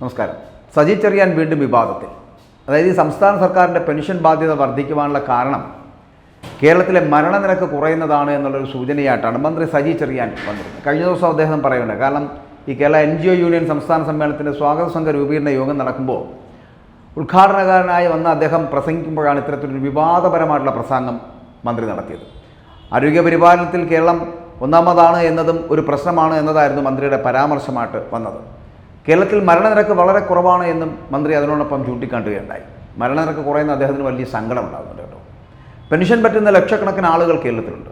നമസ്കാരം. സജി ചെറിയാൻ വീണ്ടും വിവാദത്തിൽ. അതായത് ഈ സംസ്ഥാന സർക്കാരിന്റെ പെൻഷൻ ബാധ്യത വർദ്ധിക്കുവാനുള്ള കാരണം കേരളത്തിലെ മരണനിരക്ക് കുറയുന്നതാണ് എന്നുള്ളൊരു സൂചനയായിട്ടാണ് മന്ത്രി സജി ചെറിയാൻ വന്നിരുന്നത്. കഴിഞ്ഞ ദിവസം അദ്ദേഹം പറയുന്നുണ്ട് കാരണം ഈ Kerala N G O union സംസ്ഥാന സമ്മേളനത്തിന്റെ സ്വാഗത സംഘ രൂപീകരണ യോഗം നടക്കുമ്പോൾ ഉദ്ഘാടനകാരനായി വന്ന അദ്ദേഹം പ്രസംഗിക്കുമ്പോഴാണ് ഇത്തരത്തിലൊരു വിവാദപരമായിട്ടുള്ള പ്രസംഗം മന്ത്രി നടത്തിയത്. ആരോഗ്യ പരിപാലനത്തിൽ കേരളം ഒന്നാമതാണ് എന്നതും ഒരു പ്രശ്നമാണ് എന്നതായിരുന്നു മന്ത്രിയുടെ പരാമർശമായിട്ട് വന്നത്. കേരളത്തിൽ മരണനിരക്ക് വളരെ കുറവാണ് എന്നും മന്ത്രി അതിനോടൊപ്പം ചൂണ്ടിക്കാട്ടുകയുണ്ടായി. മരണനിരക്ക് കുറയുന്ന അദ്ദേഹത്തിന് വലിയ സങ്കടം ഉണ്ടാകുന്നുണ്ട് കേട്ടോ. പെൻഷൻ പറ്റുന്ന ലക്ഷക്കണക്കിന് ആളുകൾ കേരളത്തിലുണ്ട്.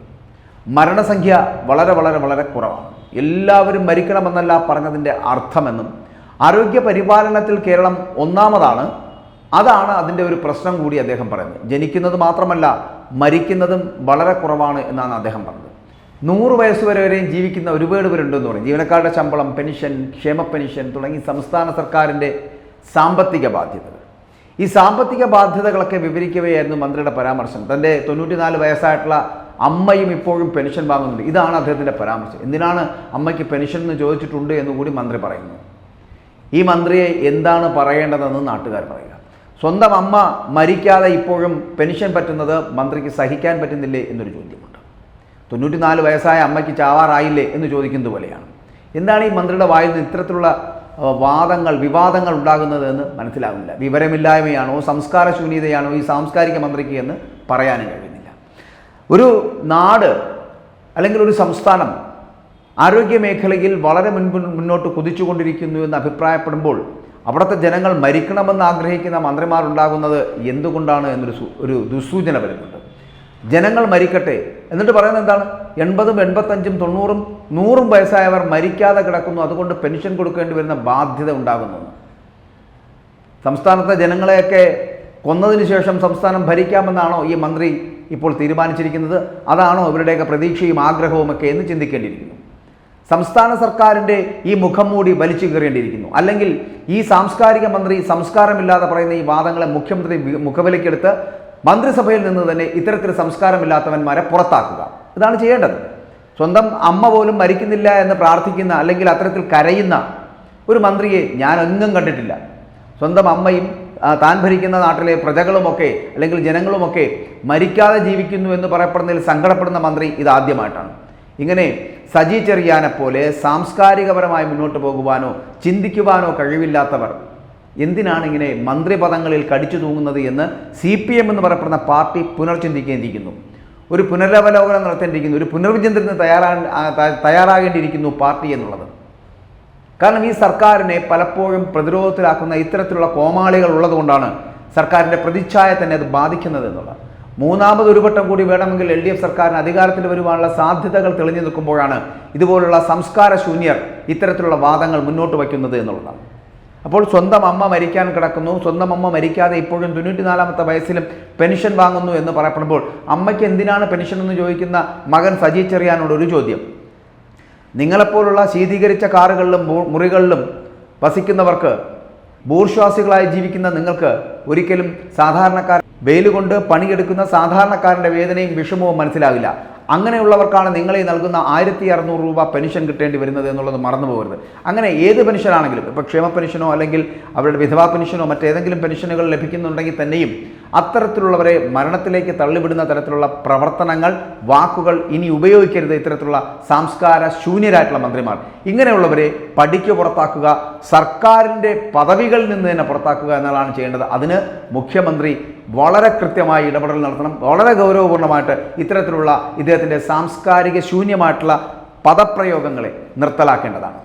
മരണസംഖ്യ വളരെ വളരെ വളരെ കുറവാണ്. എല്ലാവരും മരിക്കണമെന്നല്ല പറഞ്ഞതിന്റെ അർത്ഥമെന്നും ആരോഗ്യ പരിപാലനത്തിൽ കേരളം ഒന്നാമതാണ്. അതാണ് അതിന്റെ ഒരു പ്രശ്നം കൂടി അദ്ദേഹം പറയുന്നത്. ജനിക്കുന്നത് മാത്രമല്ല മരിക്കുന്നതും വളരെ കുറവാണ് എന്നാണ് അദ്ദേഹം പറഞ്ഞത്. നൂറ് വയസ്സ് വരെ വരെയും ജീവിക്കുന്ന ഒരുപാട് പേരുണ്ടെന്ന് പറയും ജീവനക്കാരുടെ ശമ്പളം പെൻഷൻ ക്ഷേമ പെൻഷൻ തുടങ്ങി സംസ്ഥാന സർക്കാരിന്റെ സാമ്പത്തിക ബാധ്യതകൾ. ഈ സാമ്പത്തിക ബാധ്യതകളൊക്കെ വിവരിക്കവെയായിരുന്നു മന്ത്രിയുടെ പരാമർശം. തന്റെ തൊണ്ണൂറ്റിനാല് വയസ്സായിട്ടുള്ള അമ്മയും ഇപ്പോഴും പെൻഷൻ വാങ്ങുന്നുണ്ട്. ഇതാണ് അദ്ദേഹത്തിന്റെ പരാമർശം. എന്തിനാണ് അമ്മയ്ക്ക് പെൻഷൻ എന്ന് ചോദിച്ചിട്ടുണ്ട് എന്ന് കൂടി മന്ത്രി പറയുന്നു. ഈ മന്ത്രിയെ എന്താണ് പറയേണ്ടതെന്ന് നാട്ടുകാർ പറയുക. സ്വന്തം അമ്മ മരിക്കാതെ ഇപ്പോഴും പെൻഷൻ പറ്റുന്നത് മന്ത്രിക്ക് സഹിക്കാൻ പറ്റുന്നില്ലേ എന്നൊരു ചോദ്യമുണ്ട്. തൊണ്ണൂറ്റിനാല് വയസ്സായ അമ്മയ്ക്ക് ചാവാറായില്ലേ എന്ന് ചോദിക്കുന്നത് പോലെയാണ്. എന്താണ് ഈ മന്ത്രിയുടെ വായിൽ നിന്ന് ഇത്തരത്തിലുള്ള വാദങ്ങൾ വിവാദങ്ങൾ ഉണ്ടാകുന്നത് എന്ന് മനസ്സിലാകുന്നില്ല. വിവരമില്ലായ്മയാണോ സംസ്കാര ശൂന്യതയാണോ ഈ സാംസ്കാരിക മന്ത്രിക്ക് എന്ന് പറയാനും കഴിയുന്നില്ല. ഒരു നാട് അല്ലെങ്കിൽ ഒരു സംസ്ഥാനം ആരോഗ്യ മേഖലയിൽ വളരെ മുൻപ് മുന്നോട്ട് കുതിച്ചുകൊണ്ടിരിക്കുന്നു എന്ന് അഭിപ്രായപ്പെടുമ്പോൾ അവിടുത്തെ ജനങ്ങൾ മരിക്കണമെന്ന് ആഗ്രഹിക്കുന്ന മന്ത്രിമാരുണ്ടാകുന്നത് എന്തുകൊണ്ടാണ് എന്നൊരു ഒരു ദുസ്സൂചന വരുന്നുണ്ട്. ജനങ്ങൾ മരിക്കട്ടെ എന്നിട്ട് പറയുന്നത് എന്താണ്? എൺപതും എൺപത്തഞ്ചും തൊണ്ണൂറും നൂറും വയസ്സായവർ മരിക്കാതെ കിടക്കുന്നു. അതുകൊണ്ട് പെൻഷൻ കൊടുക്കേണ്ടി വരുന്ന ബാധ്യത ഉണ്ടാകുന്നു. സംസ്ഥാനത്തെ ജനങ്ങളെയൊക്കെ കൊന്നതിന് ശേഷം സംസ്ഥാനം ഭരിക്കാമെന്നാണോ ഈ മന്ത്രി ഇപ്പോൾ തീരുമാനിച്ചിരിക്കുന്നത്? അതാണോ ഇവരുടെയൊക്കെ പ്രതീക്ഷയും ആഗ്രഹവും ഒക്കെ എന്ന് ചിന്തിക്കേണ്ടിയിരിക്കുന്നു. സംസ്ഥാന സർക്കാരിന്റെ ഈ മുഖം മൂടി വലിച്ചു കയറേണ്ടിയിരിക്കുന്നു അല്ലെങ്കിൽ ഈ സാംസ്കാരിക മന്ത്രി സംസ്കാരമില്ലാതെ പറയുന്ന ഈ വാദങ്ങളെ മുഖ്യമന്ത്രി മുഖവിലയ്ക്കെടുത്ത് മന്ത്രിസഭയിൽ നിന്ന് തന്നെ ഇത്തരത്തിൽ സംസ്കാരമില്ലാത്തവന്മാരെ പുറത്താക്കുക. ഇതാണ് ചെയ്യേണ്ടത്. സ്വന്തം അമ്മ പോലും മരിക്കുന്നില്ല എന്ന് പ്രാർത്ഥിക്കുന്ന അല്ലെങ്കിൽ അത്തരത്തിൽ കരയുന്ന ഒരു മന്ത്രിയെ ഞാൻ ഒന്നും കണ്ടിട്ടില്ല. സ്വന്തം അമ്മയും താൻ ഭരിക്കുന്ന നാട്ടിലെ പ്രജകളുമൊക്കെ അല്ലെങ്കിൽ ജനങ്ങളുമൊക്കെ മരിക്കാതെ ജീവിക്കുന്നു എന്ന് പറയപ്പെടുന്നതിൽ സങ്കടപ്പെടുന്ന മന്ത്രി ഇതാദ്യമായിട്ടാണ്. ഇങ്ങനെ സജി ചെറിയാനെ പോലെ സാംസ്കാരികപരമായി മുന്നോട്ട് പോകുവാനോ ചിന്തിക്കുവാനോ കഴിവില്ലാത്തവർ എന്തിനാണ് ഇങ്ങനെ മന്ത്രിപദങ്ങളിൽ കടിച്ചു തൂങ്ങുന്നത് എന്ന് സി പി എം എന്ന് പറയപ്പെടുന്ന പാർട്ടി പുനർചിന്തിക്കേണ്ടിയിരിക്കുന്നു. ഒരു പുനരവലോകനം നടത്തേണ്ടിയിരിക്കുന്നു ഒരു പുനർവിചിന്തനത്തിന് തയ്യാറാ തയ്യാറാകേണ്ടിയിരിക്കുന്നു പാർട്ടി എന്നുള്ളത്. കാരണം ഈ സർക്കാരിനെ പലപ്പോഴും പ്രതിരോധത്തിലാക്കുന്ന ഇത്തരത്തിലുള്ള കോമാളികൾ ഉള്ളതുകൊണ്ടാണ് സർക്കാരിന്റെ പ്രതിച്ഛായ തന്നെ അത് ബാധിക്കുന്നത് എന്നുള്ളത്. മൂന്നാമത് ഒരു വട്ടം കൂടി വേണമെങ്കിൽ എൽ ഡി എഫ് സർക്കാരിന് അധികാരത്തിൽ വരുവാനുള്ള സാധ്യതകൾ തെളിഞ്ഞു നിൽക്കുമ്പോഴാണ് ഇതുപോലുള്ള സംസ്കാര ശൂന്യർ ഇത്തരത്തിലുള്ള വാദങ്ങൾ മുന്നോട്ട് വയ്ക്കുന്നത് എന്നുള്ളതാണ്. അപ്പോൾ സ്വന്തം അമ്മ മരിക്കാൻ കിടക്കുന്നു. സ്വന്തം അമ്മ മരിക്കാതെ ഇപ്പോഴും തൊണ്ണൂറ്റിനാലാമത്തെ വയസ്സിലും പെൻഷൻ വാങ്ങുന്നു എന്ന് പറയപ്പെടുമ്പോൾ അമ്മയ്ക്ക് എന്തിനാണ് പെൻഷൻ എന്ന് ചോദിക്കുന്ന മകൻ സജി ചെറിയാനോട് ഒരു ചോദ്യം. നിങ്ങളെപ്പോലുള്ള ശീതീകരിച്ച കാറുകളിലും മുറികളിലും വസിക്കുന്നവർക്ക് ബൂർശ്വാസികളായി ജീവിക്കുന്ന നിങ്ങൾക്ക് ഒരിക്കലും സാധാരണക്കാർ വെയിലുകൊണ്ട് പണിയെടുക്കുന്ന സാധാരണക്കാരന്റെ വേദനയും വിഷമവും മനസ്സിലാകില്ല. അങ്ങനെയുള്ളവർക്കാണ് നിങ്ങളെ നൽകുന്ന ആയിരത്തി അറുന്നൂറ് രൂപ പെൻഷൻ കിട്ടേണ്ടി വരുന്നത് എന്നുള്ളത് മറന്നു പോകരുത് അങ്ങനെ ഏത് പെൻഷനാണെങ്കിലും ഇപ്പോൾ ക്ഷേമ പെൻഷനോ അല്ലെങ്കിൽ അവരുടെ വിധവാ പെൻഷനോ മറ്റേതെങ്കിലും പെൻഷനുകൾ ലഭിക്കുന്നുണ്ടെങ്കിൽ തന്നെയും അത്തരത്തിലുള്ളവരെ മരണത്തിലേക്ക് തള്ളിവിടുന്ന തരത്തിലുള്ള പ്രവർത്തനങ്ങൾ വാക്കുകൾ ഇനി ഉപയോഗിക്കരുത് ഇത്തരത്തിലുള്ള സംസ്കാര ശൂന്യരായിട്ടുള്ള മന്ത്രിമാർ. ഇങ്ങനെയുള്ളവരെ പഠിക്ക് പുറത്താക്കുക സർക്കാരിന്റെ പദവികളിൽ നിന്ന് തന്നെ പുറത്താക്കുക എന്നതാണ് ചെയ്യേണ്ടത്. മുഖ്യമന്ത്രി വളരെ കൃത്യമായി ഇടപെടൽ നടത്തണം വളരെ ഗൗരവപൂർണമായിട്ട് ഇത്തരത്തിലുള്ള ഇദ്ദേഹത്തിന്റെ സാംസ്കാരിക ശൂന്യമായിട്ടുള്ള പദപ്രയോഗങ്ങളെ നിർത്തലാക്കേണ്ടതാണ്.